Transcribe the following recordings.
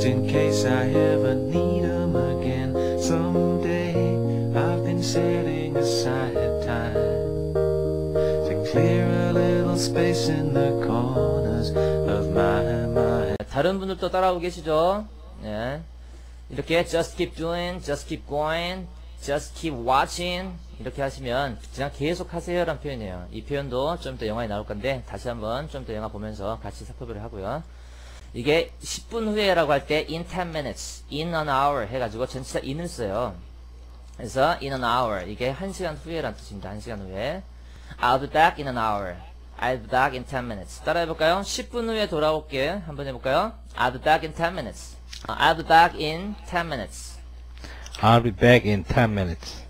just in case I ever need 'em again someday. I've been setting aside time to clear a little space in the corners of my mind. 다른 분들도 따라오고 계시죠? 예. 이렇게 just keep doing, just keep going, just keep watching 이렇게 하시면 그냥 계속 하세요 라는 표현이에요. 이 표현도 좀 더 영화에 나올 건데 다시 한번 좀 더 영화 보면서 같이 살펴보려 하고요. 이게 10분 후에라고 할 때 in 10 minutes, in an hour 해가지고 전치사 in을 써요. 그래서 in an hour 이게 1시간 후에라는 뜻입니다. 1시간 후에 I'll be back in an hour. I'll be back in 10 minutes. 따라 해볼까요? 10분 후에 돌아올게. 한번 해볼까요? I'll be back in 10 minutes. 어, I'll be back in 10 minutes. I'll be back in 10 minutes.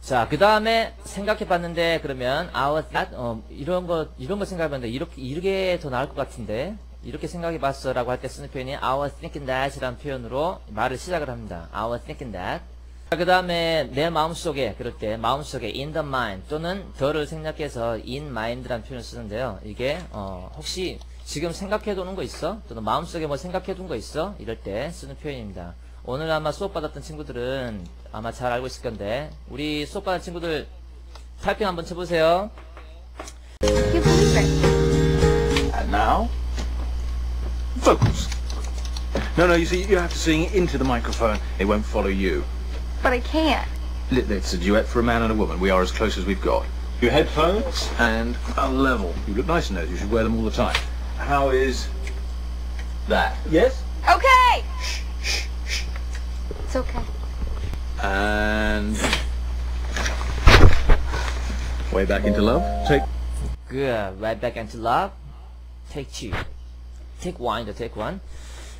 자, 그 다음에 생각해 봤는데, 그러면, I was that, 어, 이런 거, 이런 거 생각해 봤는데, 이렇게, 이렇게 더 나을 것 같은데, 이렇게 생각해 봤어 라고 할 때 쓰는 표현이 I was thinking that 이라는 표현으로 말을 시작을 합니다. I was thinking that. 그 다음에 내 마음속에 그럴 때 마음속에 in the mind 또는 더를 생략해서 in mind라는 표현을 쓰는데요. 이게 어, 혹시 지금 생각해두는 거 있어? 또는 마음속에 뭐 생각해둔 거 있어? 이럴 때 쓰는 표현입니다. 오늘 아마 수업 받았던 친구들은 아마 잘 알고 있을 건데 우리 수업 받은 친구들 타이핑 한번 쳐보세요. Can't believe it. And now, vocals. No, no, you see, you have to sing into the microphone. It won't follow you. But I can't. Li- It's a duet for a man and a woman. We are as close as we've got. Your headphones and a level. You look nice in those. You should wear them all the time. How is that? Yes? Okay! It's okay. And way back into love. Take Good. Right back into love. Take two. Take one이다. Take one.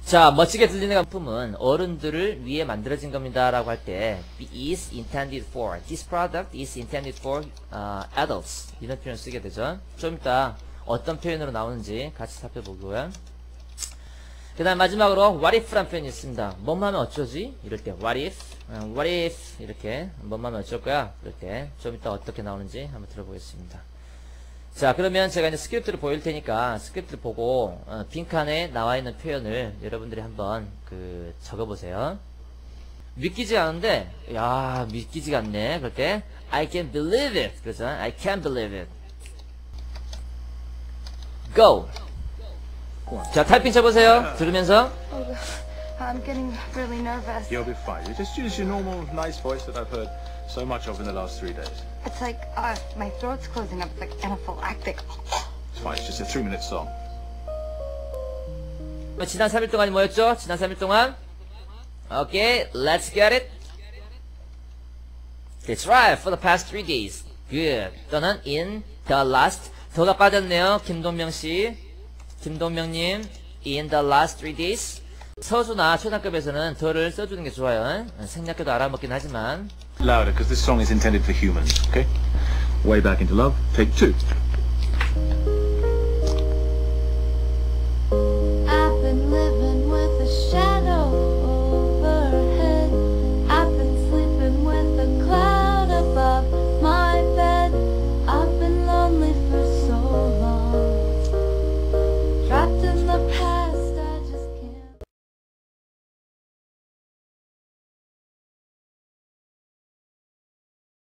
자, 멋지게 들리는 상품은 어른들을 위해 만들어진 겁니다. 라고 할 때 is intended for. This product is intended for uh, adults. 이런 표현 쓰게 되죠. 좀 이따 어떤 표현으로 나오는지 같이 살펴보고요. 그 다음 마지막으로 what if란 표현이 있습니다. 뭐뭐 하면 어쩌지? 이럴 때 what if, 어, what if 이렇게 뭐뭐 하면 어쩔 거야? 그럴 때 좀 이따 어떻게 나오는지 한번 들어보겠습니다. 자 그러면 제가 이제 스크립트를 보일 테니까 스크립트를 보고 어, 빈칸에 나와 있는 표현을 여러분들이 한번 그 적어보세요. 믿기지 않은데 야 믿기지가 않네. 그럴 때 I can believe it. 그래서 I can believe it. Go. 자 타이핑 쳐보세요. 들으면서 Oh, God. I'm getting really nervous. You'll be fine. You just use your normal, nice voice that I've heard so much of in the last three days. It's like, uh, my throat's closing up. It's like anaphylactic. It's fine. It's just a three-minute song. 지난 3일 동안이 뭐였죠? 지난 3일 동안 Okay, let's get it. That's right, for the past three days. Good. 또는 in the last. 더가 빠졌네요. 김동명 씨. 김동명님. In the last three days. 서수나 초등급에서는 더를 써주는 게 좋아요. 생략해도 알아먹긴 하지만. Louder, because this song is intended for humans. Okay. Way back into love. Take two.